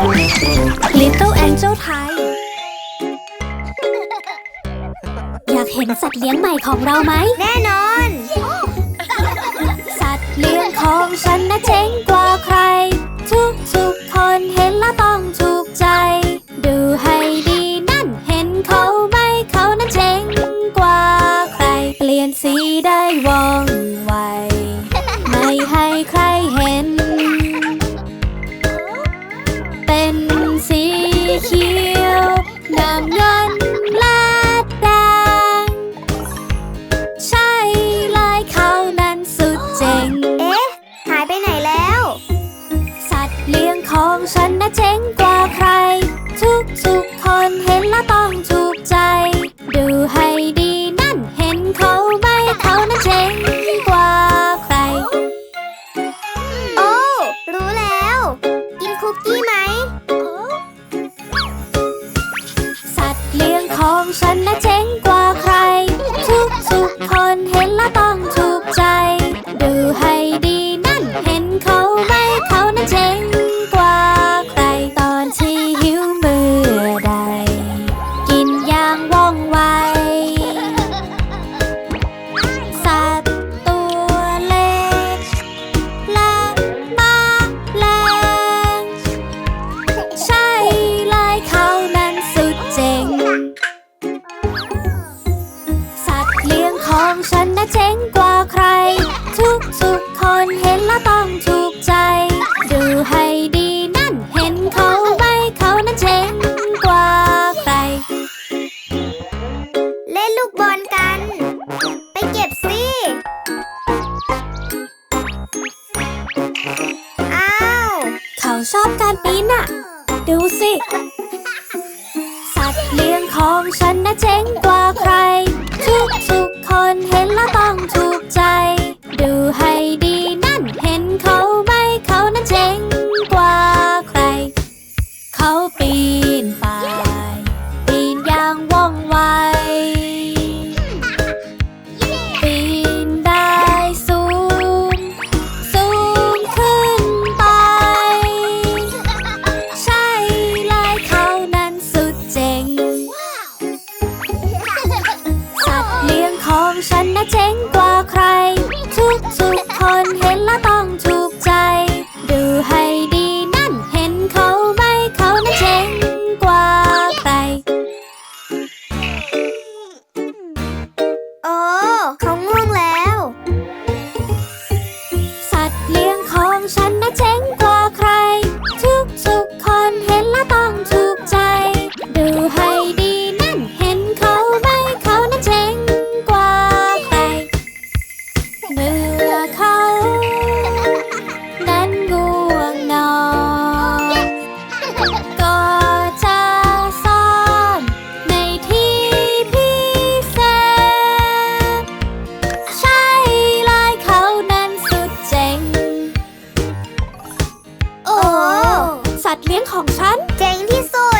Little Angel ไทย อยากเห็นสัตว์เลี้ยงใหม่ของเราไหม แน่นอน สัตว์เลี้ยงของฉันนะเจ๋งกว่าใคร ทุกทุกๆคนเห็นแล้วต้องถูกใจ ดูให้ดีนั่นเห็นเขาไหมเขานั้นเจ๋งกว่าใคร เปลี่ยนสีได้ว่องไว ไม่ให้ใครเห็นเป็น ของฉันนะเจ๋งกว่าใคร ทุกทุกๆคนเห็นแล้วต้องถูกใจ ดูให้ดีนั่นเห็นเขาไหมเขานั้นเจ๋งกว่าใคร เล่นลูกบอลกัน ไปเก็บสิอ้าวเขาชอบการปีนน่ะดูสิ สัตว์เลี้ยงของฉันนะเจ๋งกว่าใคร ทุกทุกๆคนเห็น ดูให้ดีนั่นเห็นเขาไหมเขานั้นเจ๋งกว่าใคร เขาปีนป่ายปีนอย่างว่องไว ปีนได้สูง สูงขึ้นไป ใช่ลายเขานั้นสุดเจ๋ง สัตว์เลี้ยงของฉันนะเจ๋งกว่าใคร ทุกทุกๆคนเห็นแล้วต้องถูกใจ ดูให้ดีนั่นเห็นเขาไหมเขานั้นเจ๋งกว่าใครโอ้เขาง่วงแล้ว สัตว์เลี้ยงของฉันนะเจ๋ง สัตว์เลี้ยงของฉัน เจ๋งที่สุด